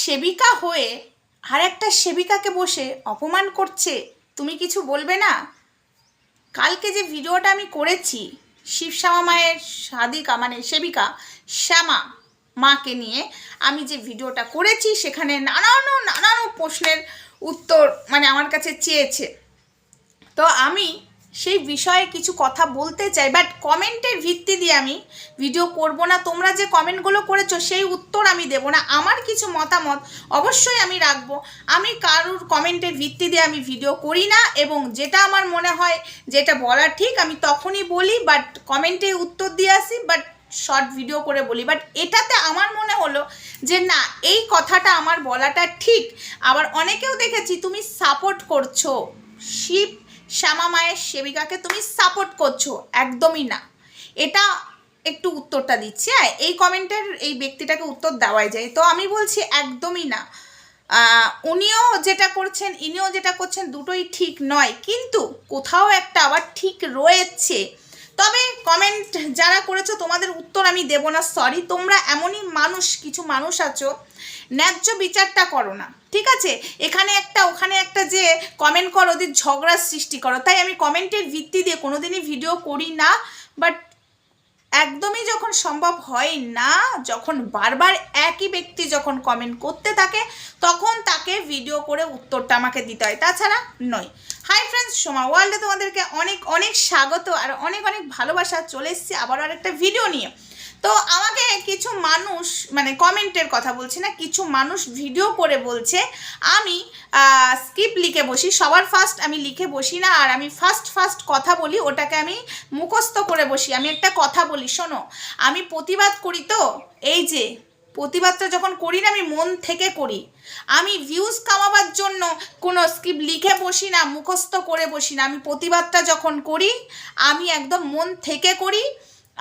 সেবিকা হয়ে আর একটা সেবিকাকে বসে অপমান করছে, তুমি কিছু বলবে না? কালকে যে ভিডিওটা আমি করেছি, শিব শ্যামা মায়ের সাদিকা মানে সেবিকা শ্যামা মাকে নিয়ে আমি যে ভিডিওটা করেছি, সেখানে নানান নানান প্রশ্নের উত্তর মানে আমার কাছে চেয়েছে। তো আমি সেই বিষয়ে কিছু কথা বলতে চাই বাট কমেন্টের ভিত্তি দিয়ে আমি ভিডিও করব না। তোমরা যে কমেন্টগুলো করেছ, সেই উত্তর আমি দেব না। আমার কিছু মতামত অবশ্যই আমি রাখব। আমি কারুর কমেন্টের ভিত্তি দিয়ে আমি ভিডিও করি না এবং যেটা আমার মনে হয় যেটা বলা ঠিক, আমি তখনই বলি বাট কমেন্টে উত্তর দিয়ে আসি বাট শর্ট ভিডিও করে বলি। বাট এটাতে আমার মনে হলো যে না, এই কথাটা আমার বলাটা ঠিক। আবার অনেকেও দেখেছি, তুমি সাপোর্ট করছ। শিব শ্যামা মায়ের সেবিকাকে তুমি সাপোর্ট করছ, একদমই না। এটা একটু উত্তরটা দিচ্ছি হ্যাঁ? এই কমেন্টের এই ব্যক্তিটাকে উত্তর দেওয়াই যায়। তো আমি বলছি একদমই না। উনিও যেটা করছেন, ইনিও যেটা করছেন, দুটোই ঠিক নয়। কিন্তু কোথাও একটা আবার ঠিক রয়েছে। তবে কমেন্ট যারা করেছ, তোমাদের উত্তর আমি দেব না সরি তোমরা এমনই মানুষ, কিছু মানুষ আছো, ন্যায্য বিচারটা করো না, ঠিক আছে? এখানে একটা, ওখানে একটা যে কমেন্ট করো ওদের ঝগড়ার সৃষ্টি করো। তাই আমি কমেন্টের ভিত্তি দিয়ে কোনোদিনই ভিডিও করি না বাট একদমই যখন সম্ভব হয় না, যখন বারবার একই ব্যক্তি যখন কমেন্ট করতে থাকে, তখন তাকে ভিডিও করে উত্তরটা আমাকে দিতে হয়। তাছাড়া নয়। হাই ফ্রেন্ডস সোমা ওয়ার্ল্ডে তোমাদেরকে অনেক অনেক স্বাগত আর অনেক অনেক ভালোবাসা চলে এসেছি আবারও আরেকটা ভিডিও নিয়ে। তো আমাকে কিছু মানুষ মানে কমেন্টের কথা বলছি না, কিছু মানুষ ভিডিও করে বলছে, আমি স্কিপ লিখে বসি। সবার ফার্স্ট আমি লিখে বসি না, আর আমি ফার্স্ট ফার্স্ট কথা বলি, ওটাকে আমি মুখস্থ করে বসি। আমি একটা কথা বলি, শোনো, আমি প্রতিবাদ করি তো, এই যে, প্রতিবাদটা যখন করি না, আমি মন থেকে করি। আমি ভিউজ কামাবার জন্য কোনো স্কিপ লিখে বসি না, মুখস্থ করে বসি না। আমি প্রতিবাদটা যখন করি, আমি একদম মন থেকে করি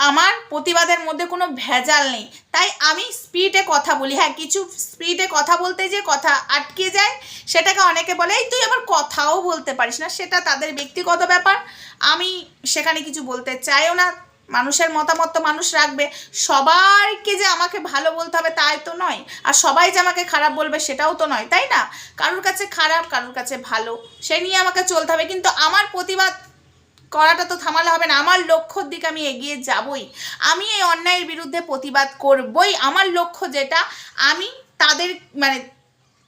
আমার প্রতিবাদের মধ্যে কোনো ভেজাল নেই। তাই আমি স্পিডে কথা বলি। হ্যাঁ কিছু স্পিডে কথা বলতে যে কথা আটকে যায়, সেটাকে অনেকে বলে, এই তুই আবার কথাও বলতে পারিস না। সেটা তাদের ব্যক্তিগত ব্যাপার। আমি সেখানে কিছু বলতে চাইও না। মানুষের মতামত তো মানুষ রাখবে। সবাইকে যে আমাকে ভালো বলতে হবে তাই তো নয়। আর সবাই যে আমাকে খারাপ বলবে সেটাও তো নয়, তাই না? কারোর কাছে খারাপ, কারোর কাছে ভালো, সে নিয়ে আমাকে চলতে হবে। কিন্তু আমার প্রতিবাদ করাটা তো থামালে হবে না। আমার লক্ষ্যর দিকে আমি এগিয়ে যাবই। আমি এই অন্যায়ের বিরুদ্ধে প্রতিবাদ করবই। আমার লক্ষ্য যেটা, আমি তাদের মানে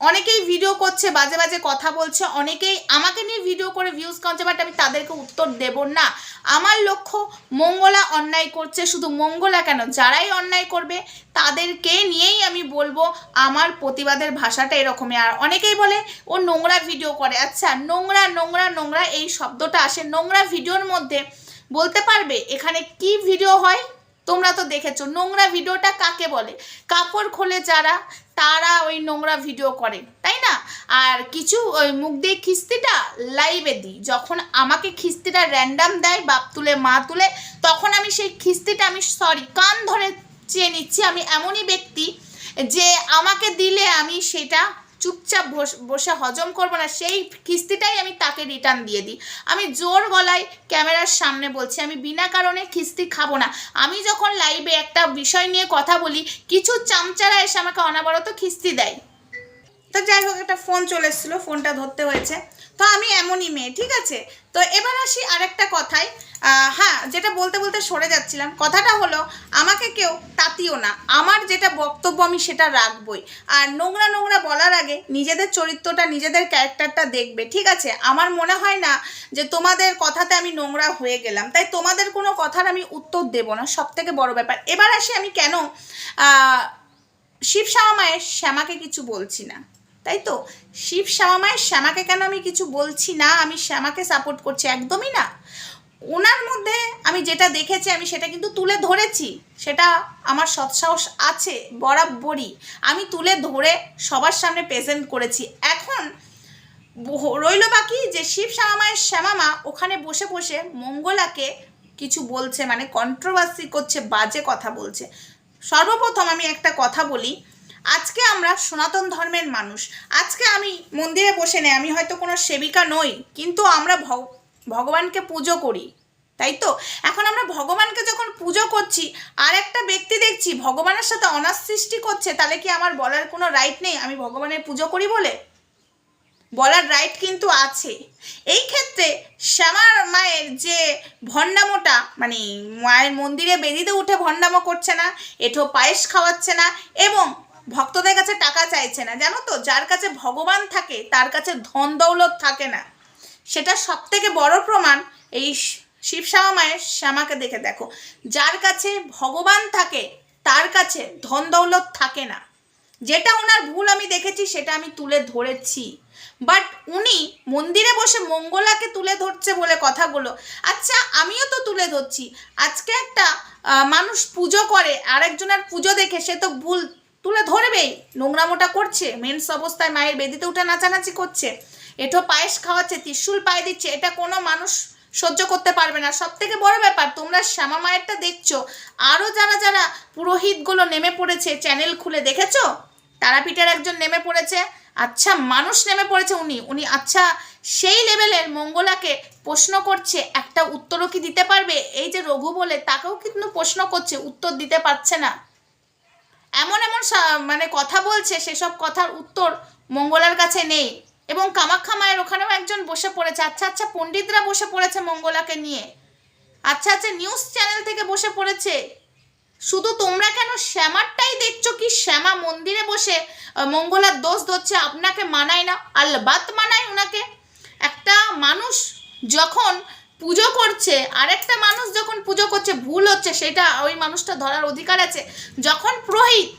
অনেকেই ভিডিও করছে, বাজে বাজে কথা বলছে, অনেকেই আমাকে নিয়ে ভিডিও করে ভিউজ করছে বাট আমি তাদেরকে উত্তর দেব না। আমার লক্ষ্য মঙ্গলা অন্যায় করছে, শুধু মঙ্গলা কেন? যারাই অন্যায় করবে, তাদেরকে নিয়েই আমি বলব, আমার প্রতিবাদের ভাষাটা এরকমই। আর অনেকেই বলে, ও নোংরা ভিডিও করে। আচ্ছা নোংরা নোংরা নোংরা, এই শব্দটা আসে। নোংরা ভিডিওর মধ্যে বলতে পারবে, এখানে কি ভিডিও হয়? তোমরা তো দেখেছ, নোংরা ভিডিওটা কাকে বলে? কাপড় খোলে যারা, তারা ওই নোংরা ভিডিও করে, তাই না? আর কিছু ওই মুখ দিয়ে খিস্তিটা লাইভে দিই, যখন আমাকে খিস্তিটা র্যান্ডাম দেয়, বাপ তুলে, মা তুলে, তখন আমি সেই খিস্তিটা, আমি সরি কান ধরে চেয়ে নিচ্ছি, আমি এমনই ব্যক্তি যে আমাকে দিলে আমি সেটা চুপচাপ বস- হজম করব না, সেই কিস্তিটাই আমি তাকে রিটার্ন দিয়ে দিই। আমি জোর গলায় ক্যামেরার সামনে বলছি, আমি বিনা কারণে কিস্তি খাব না। আমি যখন লাইভে একটা বিষয় নিয়ে কথা বলি, কিছু চামচারা এসে আমাকে অনাবরত কিস্তি দেয়। তো যাই হোক, একটা ফোন চলে এসেছিল ফোনটা ধরতে হয়েছে। তো আমি এমনই মেয়ে, ঠিক আছে? তো এবার আসি আরেকটা কথায়। হ্যাঁ যেটা বলতে বলতে সরে যাচ্ছিলাম। কথাটা হলো, আমাকে কেউ তাতিও না। আমার যেটা বক্তব্য আমি সেটা রাখবই। আর নোংরা নোংরা বলার আগে নিজেদের চরিত্রটা, নিজেদের ক্যারেক্টারটা দেখবে, ঠিক আছে? আমার মনে হয় না যে তোমাদের কথাতে আমি নোংরা হয়ে গেলাম। তাই তোমাদের কোনো কথার আমি উত্তর দেব না সব থেকে বড় ব্যাপার। এবার আসি আমি কেন? শিব মায়ের শ্যামাকে কিছু বলছি না। তাই তো? শিব শ্যামা মায়ের শ্যামাকে কেন আমি কিছু বলছি না? আমি শ্যামাকে সাপোর্ট করছি, একদমই না। ওনার মধ্যে আমি যেটা দেখেছি, আমি সেটা কিন্তু তুলে ধরেছি। সেটা আমার সৎসাহস আছে, বরাবরই। আমি তুলে ধরে সবার সামনে প্রেজেন্ট করেছি। এখন রইল বাকি যে শিব শ্যামা মায়ের শ্যামা মা ওখানে বসে বসে মঙ্গলাকে কিছু বলছে মানে কন্ট্রোভার্সি করছে, বাজে কথা বলছে। সর্বপ্রথম আমি একটা কথা বলি আজকে আমরা সনাতন ধর্মের মানুষ। আজকে আমি মন্দিরে বসে নেই, আমি হয়তো কোনো সেবিকা নই, কিন্তু আমরা ভগ- ভগবানকে পুজো করি, তাই তো? এখন আমরা ভগবানকে যখন পুজো করছি, আর একটা ব্যক্তি দেখছি ভগবানের সাথে অনার সৃষ্টি করছে, তাহলে কি আমার বলার কোনো রাইট নেই? আমি ভগবানের পুজো করি বলে? বলার রাইট কিন্তু আছে। এই ক্ষেত্রে শ্যামার মায়ের যে ভণ্ডামোটা মানে মায়ের মন্দিরে বেদিতে উঠে ভণ্ডামো করছে না, এঠো পায়েস খাওয়াচ্ছে না, এবং ভক্তদের কাছে টাকা চাইছে না। জানো তো, যার কাছে ভগবান থাকে, তার কাছে ধন দৌলত থাকে না। সেটা সব থেকে বড় প্রমাণ এই শিব শ্যামা মায়ের শ্যামাকে দেখে। দেখো, যার কাছে ভগবান থাকে, তার কাছে ধন দৌলত থাকে না। যেটা ওনার ভুল আমি দেখেছি, সেটা আমি তুলে ধরেছি। বাট উনি মন্দিরে বসে মঙ্গলাকে তুলে ধরছে বলে কথাগুলো। আচ্ছা আমিও তো তুলে ধরছি। আজকে একটা মানুষ পুজো করে, আরেকজনের পুজো দেখে, সে তো ভুল তুলে ধরবেই। নোংরামোটা করছে মেন্স অবস্থায় মায়ের বেদিতে উঠে নাচানাচি করছে। এটো পায়েস খাওয়াচ্ছে, ত্রিশুল পায়ে দিচ্ছে, এটা কোনো মানুষ সহ্য করতে পারবে না। সব থেকে বড় ব্যাপার, তোমরা শ্যামা মায়েরটা দেখছ আরও যারা যারা পুরোহিতগুলো নেমে পড়েছে চ্যানেল খুলে, দেখেছ? তারাপীঠের একজন নেমে পড়েছে আচ্ছা মানুষ নেমে পড়েছে উনি। উনি আচ্ছা সেই লেভেলের মঙ্গলাকে প্রশ্ন করছে, একটা উত্তরও কি দিতে পারবে? এই যে রঘু বলে, তাকেও কিন্তু প্রশ্ন করছে, উত্তর দিতে পারছে না। এমন এমন মানে কথা বলছে, সেসব কথার উত্তর মঙ্গলার কাছে নেই। এবং কামাখ্যা মায়ের ওখানেও একজন বসে পড়েছে। আচ্ছা আচ্ছা পণ্ডিতরা বসে পড়েছে মঙ্গলাকে নিয়ে। আচ্ছা আচ্ছা নিউজ চ্যানেল থেকে বসে পড়েছে। শুধু তোমরা কেন শ্যামারটাই দেখছ কি? শ্যামা মন্দিরে বসে মঙ্গলার দোষ ধরছে, আপনাকে মানায় না। আলবাত মানায় ওনাকে। একটা মানুষ যখন পুজো করছে, আরেকটা মানুষ যখন পুজো করছে, ভুল হচ্ছে, সেটা ওই মানুষটা ধরার অধিকার আছে। যখন পুরোহিত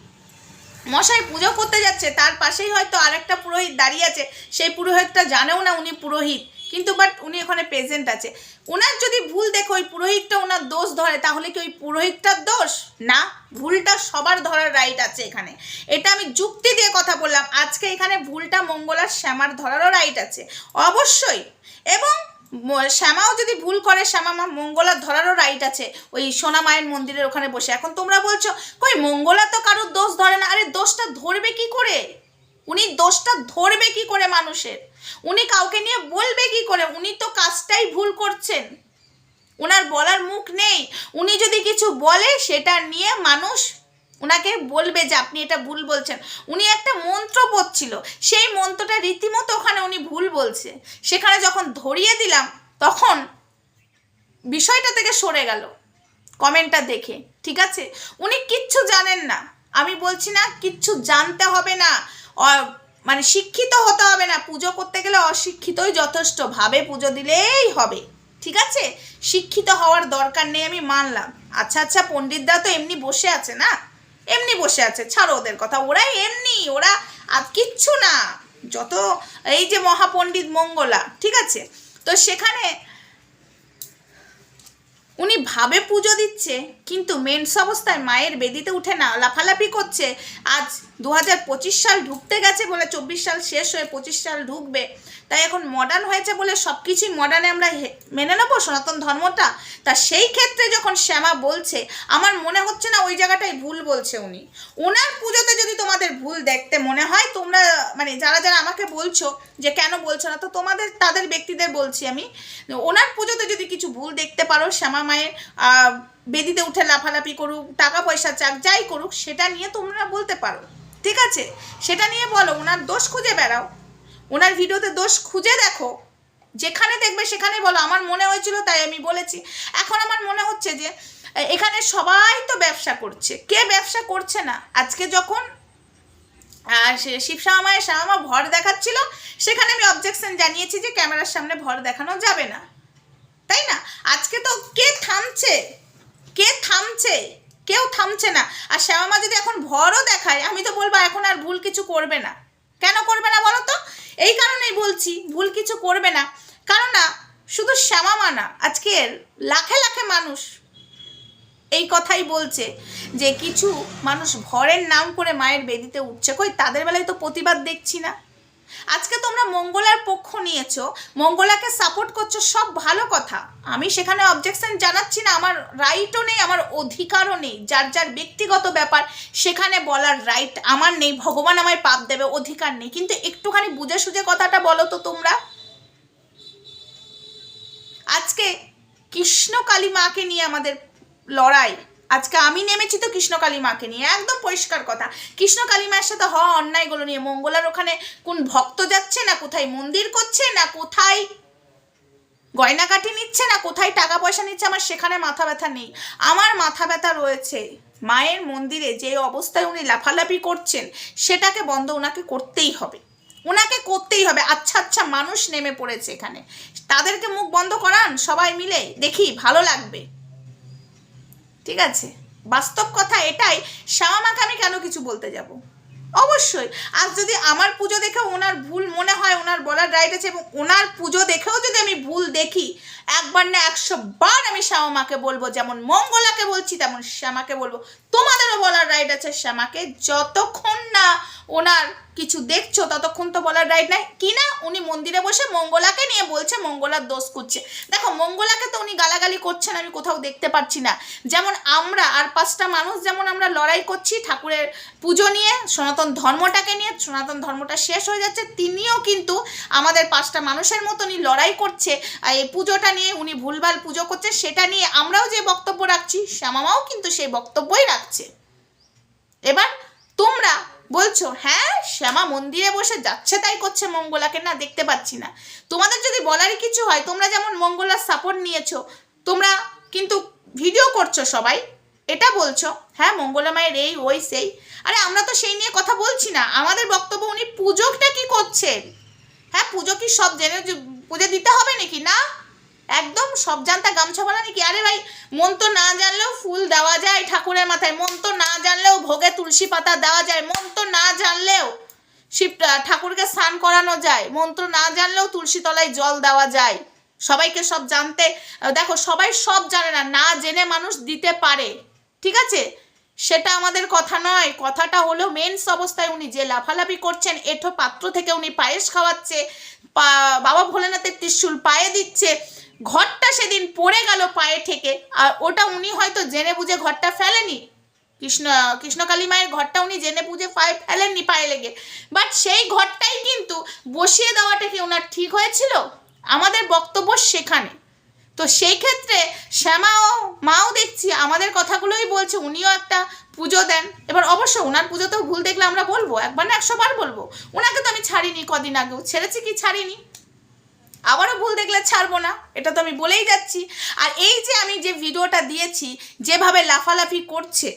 মশাই পুজো করতে যাচ্ছে, তার পাশেই হয়তো আরেকটা পুরোহিত দাঁড়িয়ে আছে। সেই পুরোহিতটা জানেও না উনি পুরোহিত, কিন্তু বাট উনি ওখানে প্রেজেন্ট আছে। ওনার যদি ভুল দেখো, ওই পুরোহিতটা ওনার দোষ ধরে, তাহলে কি ওই পুরোহিতটার দোষ? না, ভুলটা সবার ধরার রাইট আছে এখানে। এটা আমি যুক্তি দিয়ে কথা বললাম, আজকে এখানে ভুলটা মঙ্গলার শ্যামার ধরারও রাইট আছে। অবশ্যই। এবং শ্যামাও যদি ভুল করে, শ্যামা মা মঙ্গলার ধরারও রাইট আছে। ওই সোনা মায়ের মন্দিরের ওখানে বসে। এখন তোমরা বলছো, কই মঙ্গলা তো কারোর দোষ ধরে না। আরে দোষটা ধরবে কি করে? উনি দোষটা ধরবে কি করে মানুষের? উনি কাউকে নিয়ে বলবে কি করে? উনি তো কাজটাই ভুল করছেন। ওনার বলার মুখ নেই। উনি যদি কিছু বলে, সেটা নিয়ে মানুষ ওনাকে বলবে যে আপনি এটা ভুল বলছেন। উনি একটা মন্ত্র পড়ছিল সেই মন্ত্রটা রীতিমতো ওখানে উনি ভুল বলছে। সেখানে যখন ধরিয়ে দিলাম, তখন বিষয়টা থেকে সরে গেল কমেন্টটা দেখে, ঠিক আছে? উনি কিচ্ছু জানেন না। আমি বলছি না, কিচ্ছু জানতে হবে না। মানে শিক্ষিত হতে হবে না। পুজো করতে গেলে অশিক্ষিতই যথেষ্ট। ভাবে পুজো দিলেই হবে, ঠিক আছে? শিক্ষিত হওয়ার দরকার নেই, আমি মানলাম। আচ্ছা আচ্ছা পণ্ডিতদা তো এমনি বসে আছে না? এমনি বসে আছে, ছাড়ো ওদের কথা। ওরা এমনি, ওরা আর কিচ্ছু না। যত এই যে মহাপণ্ডিত মঙ্গলা, ঠিক আছে? তো সেখানে উনি ভাবে পুজো দিচ্ছে, কিন্তু মেন্স অবস্থায় মায়ের বেদিতে উঠে না, লাফালাফি করছে। আজ দু হাজার পঁচিশ সাল ঢুকতে গেছে বলে চব্বিশ সাল শেষ হয়ে পঁচিশ সাল ঢুকবে। তাই এখন মডার্ন হয়েছে বলে সব কিছুই মডার্নে আমরা মেনে নেব সনাতন ধর্মটা? তা সেই ক্ষেত্রে যখন শ্যামা বলছে, আমার মনে হচ্ছে না ওই জায়গাটায় ভুল বলছে উনি। ওনার পুজোতে যদি তোমাদের ভুল দেখতে মনে হয়, তোমরা মানে যারা যারা আমাকে বলছো যে কেন বলছো না, তো তোমাদের, তাদের ব্যক্তিদের বলছি আমি। ওনার পুজোতে যদি কিছু ভুল দেখতে পারো, শ্যামা মায়ের বেদিতে উঠে লাফালাফি করুক, টাকা পয়সা চাক, যাই করুক, সেটা নিয়ে তোমরা বলতে পারো। ঠিক আছে? সেটা নিয়ে বলো, ওনার দোষ খুঁজে বেড়াও। ওনার ভিডিওতে দোষ খুঁজে দেখো। যেখানে দেখবে সেখানে বলো, আমার মনে হয়েছিল তাই আমি বলেছি। এখন আমার মনে হচ্ছে যে, এখানে সবাই তো ব্যবসা করছে। কে ব্যবসা করছে না? আজকে যখন আর সে শিবশ্যামা মায়ের শ্যামা ভর দেখাচ্ছিল, সেখানে আমি অবজেকশন জানিয়েছি যে ক্যামেরার সামনে ভর দেখানো যাবে না। তাই না? আজকে তো কে থামছে? কে থামছে? কেউ থামছে না। আর শ্যামা যদি এখন ভরও দেখায়, আমি তো বলব এখন আর ভুল কিছু করবে না। কেন করবে না বলো তো? এই কারণেই বলছি, ভুল কিছু করবে না। কারণ না, শুধু শ্যামা মা না আজকের লাখে লাখে মানুষ এই কথাই বলছে যে, কিছু মানুষ ভরের নাম করে মায়ের বেদিতে উঠছে। কই, তাদের বেলায় তো প্রতিবাদ দেখছি না। আজকে তোমরা মঙ্গলার পক্ষ নিয়েছো, মঙ্গলাকে সাপোর্ট করছ, সব ভালো কথা। আমি সেখানে অবজেকশন জানাচ্ছি না, আমার রাইটও নেই, আমার অধিকারও নেই, যার যার ব্যক্তিগত ব্যাপার, সেখানে বলার রাইট আমার নেই, ভগবান আমায় পাপ দেবে, অধিকার নেই। কিন্তু একটুখানি বুঝে সুঝে কথাটা বলো তো তোমরা। আজকে কৃষ্ণ কালী মাকে নিয়ে আমাদের লড়াই আজকে আমি নেমেছি তো কৃষ্ণ কালী মাকে নিয়ে, একদম পরিষ্কার কথা। কৃষ্ণ কালী মায়ের সাথে হওয়া অন্যায়গুলো নিয়ে মঙ্গলার ওখানে কোন ভক্ত যাচ্ছে না, কোথায় মন্দির করছে না, কোথায় গয়নাকাটি নিচ্ছে না, কোথায় টাকা পয়সা নিচ্ছে, আমার সেখানে মাথা ব্যথা নেই। আমার মাথা ব্যথা রয়েছে। মায়ের মন্দিরে যে অবস্থায় উনি লাফালাফি করছেন, সেটাকে বন্ধ ওনাকে করতেই হবে। ওনাকে করতেই হবে। আচ্ছা আচ্ছা মানুষ নেমে পড়েছে এখানে। তাদেরকে মুখ বন্ধ করান সবাই মিলে, দেখি ভালো লাগবে। ঠিক আছে? বাস্তব কথা এটাই শ্যামাকে আমি কেন কিছু বলতে যাব? অবশ্যই, আজ যদি আমার পুজো দেখে ওনার ভুল মনে হয়, ওনার বলার রাইট আছে এবং ওনার পুজো দেখেও যদি আমি ভুল দেখি, একবার না একশো বার আমি শ্যামাকে বলব, যেমন মঙ্গলাকে বলছি, তেমন শ্যামাকে বলব। তোমাদেরও বলার রাইট আছে, শ্যামাকে যতক্ষণ না ওনার কিছু দেখছ? ততক্ষণ তো বলার রাইট নাই। কি না? উনি মন্দিরে বসে মঙ্গলাকে নিয়ে বলছে, মঙ্গলার দোষ করছে দেখো, মঙ্গলাকে তো উনি গালাগালি করছেন, আমি কোথাও দেখতে পাচ্ছি না। যেমন আমরা আর পাঁচটা মানুষ যেমন আমরা লড়াই করছি ঠাকুরের পুজো নিয়ে, সনাতন ধর্মটাকে নিয়ে, সনাতন ধর্মটা শেষ হয়ে যাচ্ছে, তিনিও কিন্তু আমাদের পাঁচটা মানুষের মতনই লড়াই করছে, আর এই পুজোটা নিয়ে উনি ভুলভাল পুজো করছে, সেটা নিয়ে আমরাও যে বক্তব্য রাখছি, শ্যামামাও কিন্তু সেই বক্তব্যই রাখছে। এবার তোমরা বলছো হ্যাঁ শ্যামা মন্দিরে বসে যাচ্ছে তাই করছে মঙ্গলাকে, না দেখতে পাচ্ছি না। তোমাদের যদি বলারই কিছু হয়, তোমরা যেমন মঙ্গলার সাপোর্ট নিয়েছো, তোমরা কিন্তু ভিডিও করছ সবাই, এটা বলছো হ্যাঁ মঙ্গলা মায়ের এই, ওই, সেই। আরে, আমরা তো সেই নিয়ে কথা বলছি না, আমাদের বক্তব্য উনি পুজোটা কি করছেন? হ্যাঁ পুজো কি সব জেনে, পুজো দিতে হবে নাকি? না একদম সব জানতা গামছা বলা নাকি? আরে ভাই, মন তো না জানলেও ফুল দেওয়া যায় ঠাকুরের মাথায়, মন তো না জানলেও ভোগে তুলসী পাতা দেওয়া যায়, মন তো না জানলেও শিব ঠাকুরকে স্নান করানো যায় মন্ত্র না জানলেও তুলসী তলায় জল দেওয়া যায়। সবাইকে সব জানতে দেখো সবাই সব জানে না না জেনে মানুষ দিতে পারে, ঠিক আছে? সেটা আমাদের কথা নয়, কথাটা হলো মেন্স অবস্থায় উনি যে লাফালাফি করছেন, এঠো পাত্র থেকে উনি পায়েস খাওয়াচ্ছে বাবা ভোলেনাথের ত্রিশূল পায়ে দিচ্ছে ঘরটা সেদিন পড়ে গেল পায়ে থেকে আর ওটা উনি হয়তো জেনে বুঝে ঘরটা ফেলেনি। কৃষ্ণ কৃষ্ণকালী মায়ের ঘরটা উনি জেনে বুঝে পায়ে ফেলেননি পায়ে লেগে। বাট সেই ঘরটাই কিন্তু বসিয়ে দেওয়াটা কি ওনার ঠিক হয়েছিল? আমাদের বক্তব্য সেখানে। তো সেই ক্ষেত্রে শ্যামাও মাও দেখছি আমাদের কথাগুলোই বলছে, উনিও একটা পুজো দেন। এবার অবশ্য ওনার পুজোতেও ভুল দেখলে আমরা বলব, একবার না একশো বার বলব। ওনাকে তো আমি ছাড়িনি কদিন আগেও। ছেড়েছি কি ছাড়িনি? আবারও ভুল দেখলে ছাড়বো না, এটা তো আমি বলেই যাচ্ছি। আর এই যে আমি যে ভিডিওটা দিয়েছি, যেভাবে লাফালাফি করছে,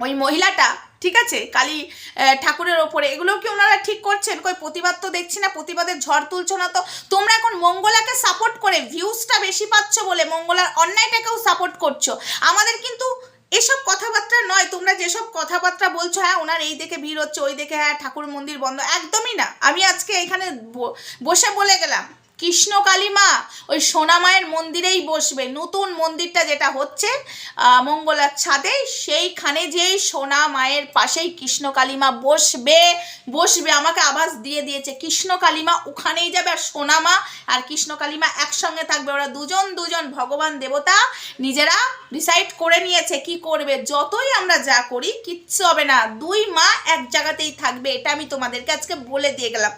ওই মহিলাটা, ঠিক আছে, কালী ঠাকুরের ওপরে, এগুলো কি ওনারা ঠিক করছেন? কই প্রতিবাদ তো দেখছি না, প্রতিবাদের ঝড় তুলছো না তো। তোমরা এখন মঙ্গলাকে সাপোর্ট করে ভিউজটা বেশি পাচ্ছ বলে মঙ্গলার অন্যায়টাকেও সাপোর্ট করছ। আমাদের কিন্তু এসব কথাবার্তা নয়, তোমরা যেসব কথাবার্তা বলছো হ্যাঁ ওনার এই দেখে ভিড় হচ্ছে, ওই দেখে হ্যাঁ ঠাকুর মন্দির বন্ধ, একদমই না। আমি আজকে এখানে বসে বলে গেলাম। কৃষ্ণ কালী মা ওই সোনামায়ের মন্দিরেই বসবে। নতুন মন্দিরটা যেটা হচ্ছে মঙ্গলার ছাদে, সেইখানে যেই সোনা মায়ের পাশেই কৃষ্ণ কালীমা বসবে বসবে, আমাকে আভাস দিয়ে দিয়েছে। কৃষ্ণ কালীমা ওখানেই যাবে আর সোনা মা আর কৃষ্ণ কালীমা একসঙ্গে থাকবে। ওরা দুজন দুজন ভগবান দেবতা নিজেরা ডিসাইড করে নিয়েছে কি করবে। যতই আমরা যা করি, কিচ্ছু হবে না। দুই মা এক জায়গাতেই থাকবে, এটা আমি তোমাদেরকে আজকে বলে দিয়ে গেলাম।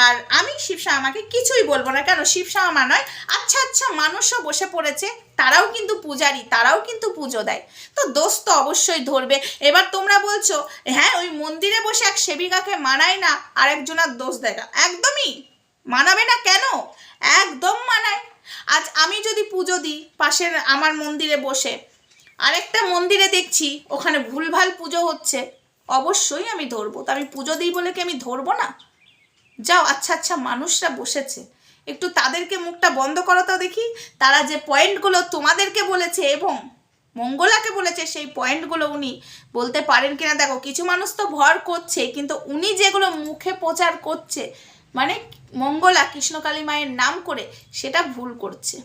আর আমি শিবশা আমাকে কিছুই বলব না। কেন? শিবশা মা নয়। আচ্ছা আচ্ছা মানুষও বসে পড়েছে। তারাও কিন্তু পূজারি, তারাও কিন্তু পুজো দেয়। তো দোষ তো অবশ্যই ধরবে। এবার তোমরা বলছো হ্যাঁ ওই মন্দিরে বসে এক সেবিকাকে মানায় না আরেকজনের দোষ দেখা একদমই। মানাবে না কেন? একদম মানায়। আজ আমি যদি পুজো দিই, পাশের আমার মন্দিরে বসে, আরেকটা মন্দিরে দেখছি, ওখানে ভুলভাল পুজো হচ্ছে, অবশ্যই আমি ধরবো। তো আমি পুজো দিই বলে কি আমি ধরবো না? যাও আচ্ছা আচ্ছা মানুষরা বসেছে। একটু তাদেরকে মুখটা বন্ধ করো তো দেখি। তারা যে পয়েন্টগুলো তোমাদেরকে বলেছে এবং মঙ্গলাকে বলেছে, সেই পয়েন্টগুলো উনি বলতে পারেন কিনা? দেখো, কিছু মানুষ তো ভর করছে, কিন্তু উনি যেগুলো মুখে প্রচার করছে মানে মঙ্গলা কৃষ্ণকালী মায়ের নাম করে, সেটা ভুল করছে।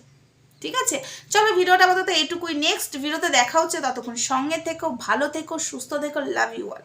ঠিক আছে? চলো ভিডিওটা আপাতত এইটুকুই। নেক্সট ভিডিওতে দেখা হচ্ছে। ততক্ষণ সঙ্গে থেকো, ভালো থেকো, সুস্থ থেকো লাভ ইউ অল